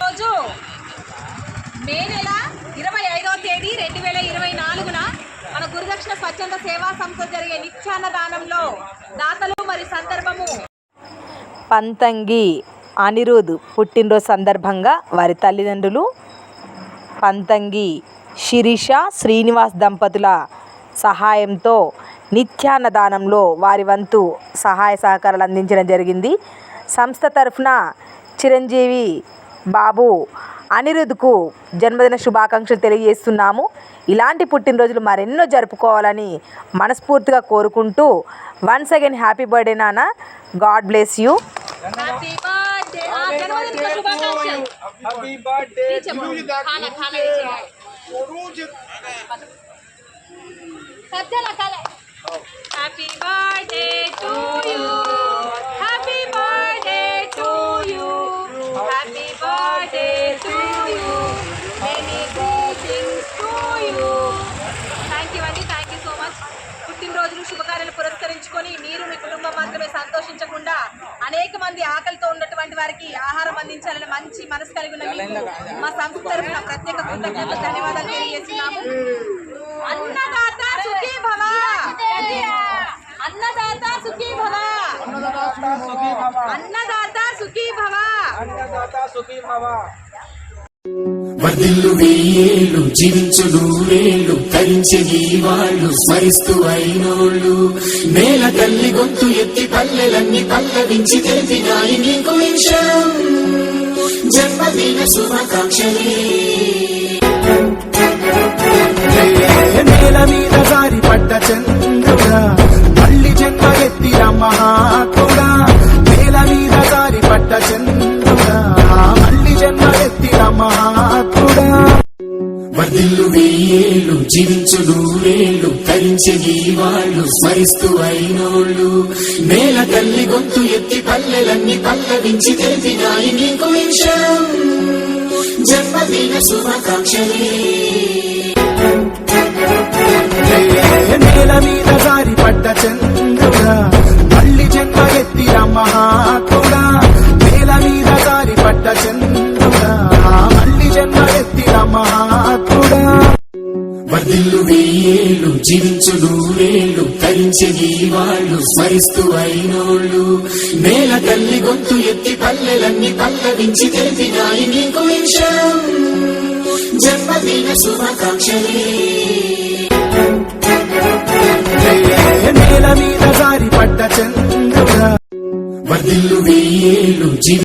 రోజు మే నెల ఇరవై ఐదవ తేదీ రెండు వేల ఇరవై నాలుగున మన గురుదక్షిణ స్వచ్ఛంద సేవా సంస్థ జరిగే నిత్యాన్నదానంలో దాతలు మరి సందర్భము. పంతంగి అనిరుద్ పుట్టినరోజు సందర్భంగా వారి తల్లిదండ్రులు పంతంగి శిరీష శ్రీనివాస్ దంపతుల సహాయంతో నిత్యాన్నదానంలో వారి వంతు సహాయ సహకారాలు అందించడం జరిగింది. సంస్థ తరఫున చిరంజీవి బాబు అనిరుద్కు జన్మదిన శుభాకాంక్షలు తెలియజేస్తున్నాము. ఇలాంటి పుట్టినరోజులు మరెన్నో జరుపుకోవాలని మనస్ఫూర్తిగా కోరుకుంటూ వన్స్ అగైన్ హ్యాపీ బర్త్డే నాన్న. God bless you. Happy birthday జన్మదిన శుభాకాంక్షలు హ్యాపీ బర్త్డే ఈ చెప్పు. ఖానా, ఖానా ఈ చెప్పు. సజ్జల అనేక మంది ఆకలితో ఉన్నటువంటి వారికి ఆహారం అందించాలని మంచి మనసు కలిగి ఉన్న మీకు మా సంస్థ తరఫున ప్రత్యేక కృతజ్ఞతలు ధన్యవాదాలు తెలియజేస్తున్నాము. అన్నదాత సుఖీ భవ. అన్నదాత సుఖీ భవ. అన్నదాత సుఖీ భవ. అన్నదాత సుఖీ భవ. అన్నదాత సుఖీ భవ. వర్ధిల్లు వెయ్యేళ్ళు జీవించు నూరేళ్ళు తరించే ఈ వాళ్ళు స్మరిస్తూ అయినోళ్ళు. నేల తల్లి గొంతు ఎత్తి పల్లెలన్నీ పల్లవించి తెలిపినాయి నీకు విషయం. జన్మదిన శుభాకాంక్షలే. నేల మీద జారి పడ్డ చంద్రుడా. దిల్లు వెయ్యేళ్ళు జీవించు నూరేళ్ళు తరించే వాళ్ళు స్మరిస్తూ అయినోళ్ళు. నేల తల్లి గొంతు ఎత్తి పల్లెలన్నీ పల్లవించి తెలిపినాయి నీకు విషయం. జన్మదిన శుభాకాంక్షలే. నేల మీద జారి పడ్డ చంద్ర వర్ధిల్లు వెయ్యేళ్ళు జీవించు నూరేళ్ళు తరించే ఈ వాళ్ళు స్మరిస్తూ అయినోళ్ళు. నేల తల్లి గొంతు ఎత్తి పల్లెలన్నీ పల్లవించి తెలిపినాయి నీకు విషయం. జన్మదిన శుభాకాంక్షలే. నేల మీద జారి పడ్డ చంద్రుడా వర్ధిల్లు వెయ్యేళ్ళు జీవి